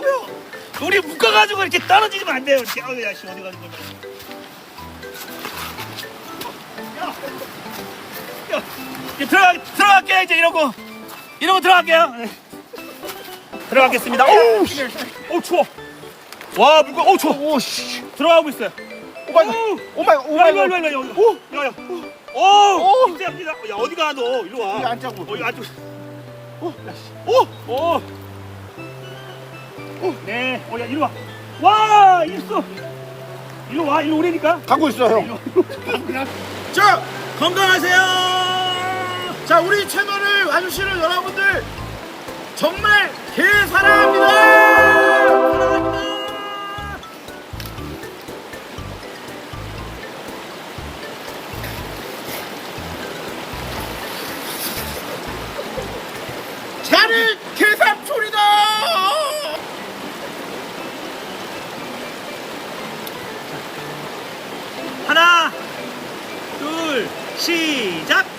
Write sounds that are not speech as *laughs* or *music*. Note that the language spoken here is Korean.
들어가려고요. 우리 묶어가지고 이렇게 떨어지면 안 돼요. 아유, 야, 씨, 어디 가는 거야. 야, 야, 이제 들어가, 들어갈게요, 이제 이러고. 이러고 들어갈게요. 네. 들어가겠습니다. 오우, 씨. 오, 추워. 와, 무거 오, 추워. 오 씨. 들어가고 있어요. 오마이. 오마이 야, 오마이. 일로, 일로. 오. 야, 야. 오, 오. 힘세합니다. 야, 어디 가, 너? 일로 와. 여기 앉자고. 어, 여기 앉고. 오. 야, 씨. 오! 오! 오! 네, 어, 야, 이리 와. 와, 있어. 이리 와, 이리 오래니까. 가고 있어 형. 와. *laughs* 자, 건강하세요. 자 우리 채널을 와주시는 여러분들 정말 개 사랑합니다. 사랑합니다. 나는 개삼촌이다. 하나, 둘, 시작.